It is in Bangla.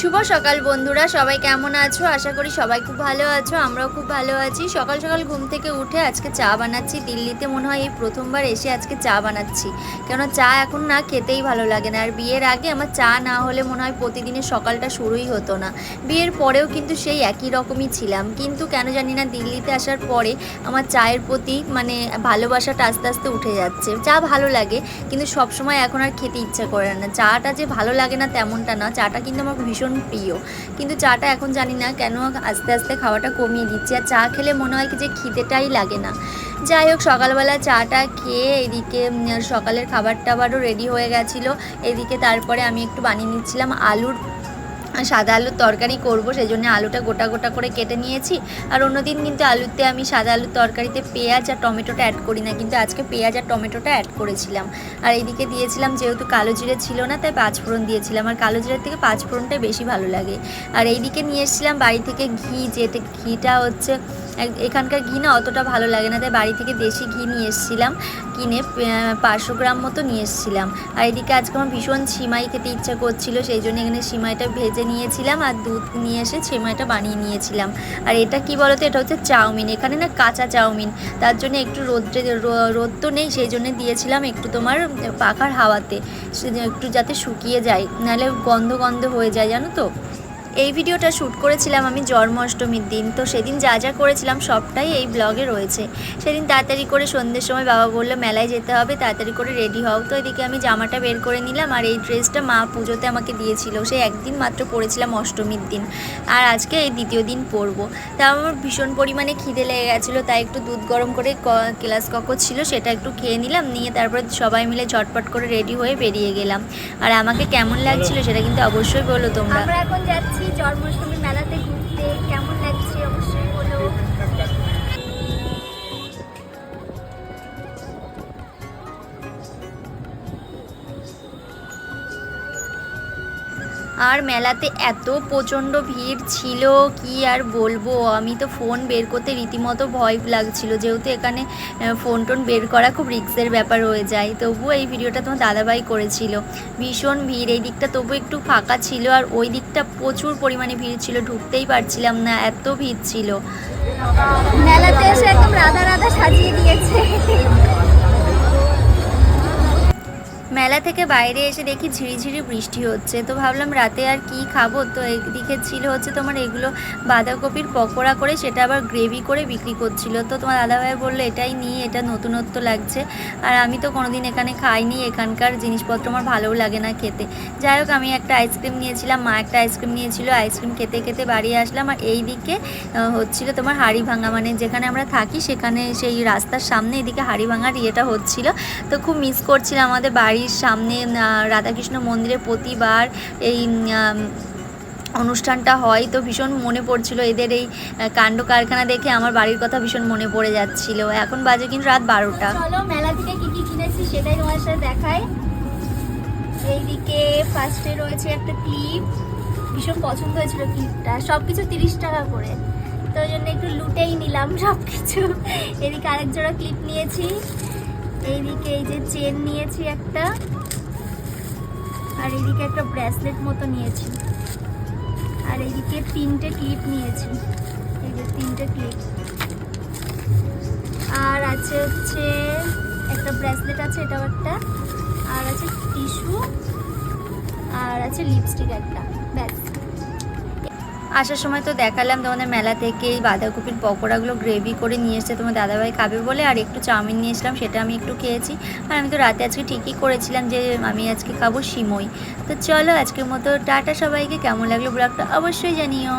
শুভ সকাল বন্ধুরা, সবাই কেমন আছো? আশা করি সবাই খুব ভালো আছো, আমরাও খুব ভালো আছি। সকাল সকাল ঘুম থেকে উঠে আজকে চা বানাচ্ছি। দিল্লিতে মনে হয় এই প্রথমবার এসে আজকে চা বানাচ্ছি। কেন চা এখন না খেতেই ভালো লাগে না। আর বিয়ের আগে আমার চা না হলে মনে হয় প্রতিদিনের সকালটা শুরুই হতো না। বিয়ের পরেও কিন্তু সেই একই রকমই ছিলাম। কিন্তু কেন জানি না দিল্লিতে আসার পরে আমার চায়ের প্রতি মানে ভালোবাসাটা আস্তে আস্তে উঠে যাচ্ছে। চা ভালো লাগে, কিন্তু সব সময় এখন আর খেতে ইচ্ছা করে না। চাটা যে ভালো লাগে না তেমনটা না। চাটা কিন্তু আমার ভীষণ প্রিয়। কিন্তু চাটা এখন জানি না কেন আস্তে আস্তে খাওয়াটা কমিয়ে দিচ্ছি। আর চা খেলে মনে হয় কি যে খিদেটাই লাগে না। যাই হোক, সকালবেলা চাটা খেয়ে এদিকে সকালের খাবার টাবারও রেডি হয়ে গেছিল। এদিকে তারপরে আমি একটু বানিয়ে নিচ্ছিলাম আলুর সাদা আলুর তরকারি করব, সেই জন্য আলুটা গোটা গোটা করে কেটে নিয়েছি। আর অন্যদিন কিন্তু আলুতে আমি সাদা আলুর তরকারিতে পেঁয়াজ আর টমেটোটা অ্যাড করি না, কিন্তু আজকে পেঁয়াজ আর টমেটোটা অ্যাড করেছিলাম। আর এইদিকে দিয়েছিলাম যেহেতু কালো জিরে ছিল না, তাই পাঁচ পাঁচফোড়ন দিয়েছিলাম। আর কালো জিরের থেকে পাঁচ ফোড়নটাই বেশি ভালো লাগে। আর এইদিকে নিয়ে এসেছিলাম বাড়ি থেকে ঘি, যেটা ঘিটা হচ্ছে এখানকার ঘি না অতটা ভালো লাগে না, তাই বাড়ি থেকে দেশি ঘি নিয়ে এসেছিলাম, কিনে পাঁচশো গ্রাম মতো নিয়ে এসেছিলাম। আর এদিকে আজকে আমার ভীষণ সিমাই খেতে ইচ্ছা করছিল, সেই জন্য এখানে সিমাইটা ভেজে নিয়েছিলাম আর দুধ নিয়ে এসে সিমাইটা বানিয়ে নিয়েছিলাম। আর এটা কি বলতো, এটা হচ্ছে চাউমিন, এখানে না কাঁচা চাউমিন, তার জন্য একটু রোদ্রে রোদ তো নেই, সেই জন্য দিয়েছিলাম একটু তোমার পাখার হাওয়াতে একটু যাতে শুকিয়ে যায়, নাহলে গন্ধ গন্ধ হয়ে যায়, জানো তো? এই ভিডিওটা শ্যুট করেছিলাম আমি জন্মাষ্টমীর দিন, তো সেদিন যা যা করেছিলাম সবটাই এই ব্লগে রয়েছে। সেদিন তাড়াতাড়ি করে সন্ধ্যের সময় বাবা বলল, মেলায় যেতে হবে, তাড়াতাড়ি করে রেডি হও। তো এদিকে আমি জামাটা বের করে নিলাম, আর এই ড্রেসটা মা পুজোতে আমাকে দিয়েছিল। সে একদিন মাত্র পরেছিলাম অষ্টমীর দিন, আর আজকে এই দ্বিতীয় দিন পরবো। তা আমার ভীষণ পরিমাণে খিদে লেগে গেছিল, তাই একটু দুধ গরম করে ক্লাস ককর ছিল, সেটা একটু খেয়ে নিলাম, নিয়ে তারপরে সবাই মিলে ঝটপট করে রেডি হয়ে বেরিয়ে গেলাম। আর আমাকে কেমন লাগছিল সেটা কিন্তু অবশ্যই বলো তোমরা। এখন যাচ্ছি আর মেলাতে এত প্রচণ্ড ভিড় ছিল, কি আর বলব? আমি তো ফোন বের করতে রীতিমতো ভয় লাগছিল, যেহেতু এখানে ফোন টোন বের করা খুব রিস্কের ব্যাপার হয়ে যায়। তবুও এই ভিডিওটা তোমার দাদাভাই করেছিল। ভীষণ ভিড়, এই দিকটা তবু একটু ফাঁকা ছিল আর ওই দিকটা প্রচুর পরিমাণে ভিড় ছিল, ঢুকতেই পারছিলাম না, এত ভিড় ছিল। মেলাতে এসে একদম রাধা রাধা সাজিয়ে দিয়েছে। মেলা থেকে বাইরে এসে দেখি ঝিরিঝিরি বৃষ্টি হচ্ছে। তো ভাবলাম রাতে আর কি খাব? তো এদিকে ছিল হচ্ছে তোমার এগুলো বাঁধাকপির পকোড়া করে, সেটা আবার গ্রেভি করে বিক্রি করছিল। তো তোমার দাদাভাই বলল, এটাই নিই এটা নতুনত্ব লাগছে। আর আমি তো কোনোদিন এখানে খাইনি, এখানকার জিনিসপত্র আমার ভালোও লাগে না খেতে। যাই হোক, আমি একটা আইসক্রিম নিয়েছিলাম, মা একটা আইসক্রিম নিয়েছিল। আইসক্রিম খেতে খেতে বাড়ি আসলাম আর এই দিকে হচ্ছিল তোমার হাড়ি ভাঙা মানে যেখানে আমরা থাকি, সেখানে সেই রাস্তার সামনে এদিকে হাড়ি ভাঙার ইয়েটা হচ্ছিল। তো খুব মিস করছিলাম আমাদের বাড়ির সামনে রাধাকৃষ্ণ মন্দিরে প্রতিবার এই অনুষ্ঠানটা হয়। তো ভীষণ মনে পড়ছিল এদের এই কাণ্ড কারখানা দেখে। আমার বাড়ির কথা ভীষণ মনে পড়ে যাচ্ছিল। এখন বাজে কিন্তু রাত বারোটা। চলো, মেলা থেকে কি কি কিনেছি সেটাই তোমার সাথে দেখাই। এইদিকে ফার্স্টে রয়েছে একটা ক্লিপ ভীষণ পছন্দ হয়েছিল ক্লিপটা সব কিছু তিরিশ টাকা করে। তো ওই জন্য একটু লুটেই নিলাম সব কিছু এদিকে আরেক জোড়া ক্লিপ নিয়েছি। এইদিকে এই যে চেন নিয়েছি একটা, আর এইদিকে একটা ব্রেসলেট মতো নিয়েছি। আর এইদিকে তিনটে ক্লিপ নিয়েছি। এই যে তিনটে ক্লিপ আর আছে হচ্ছে একটা ব্রেসলেট আছে, এটাও একটা। আর আছে টিস্যু আর আছে লিপস্টিক একটা, ব্যাস। আসার সময় তো দেখালাম তোমাদের মেলা থেকে এই বাঁধাকপির পকোড়াগুলো গ্রেভি করে নিয়ে এসছে তোমার দাদাভাই খাবে বলে, আর একটু চাউমিন নিয়েছিলাম সেটা আমি একটু খেয়েছি। আর আমি তো রাতে আজকে ঠিকই করেছিলাম যে আমি আজকে খাব সিমই। তো চলো আজকের মতো টাটা সবাইকে, কেমন লাগল ব্লগটা অবশ্যই জানিও।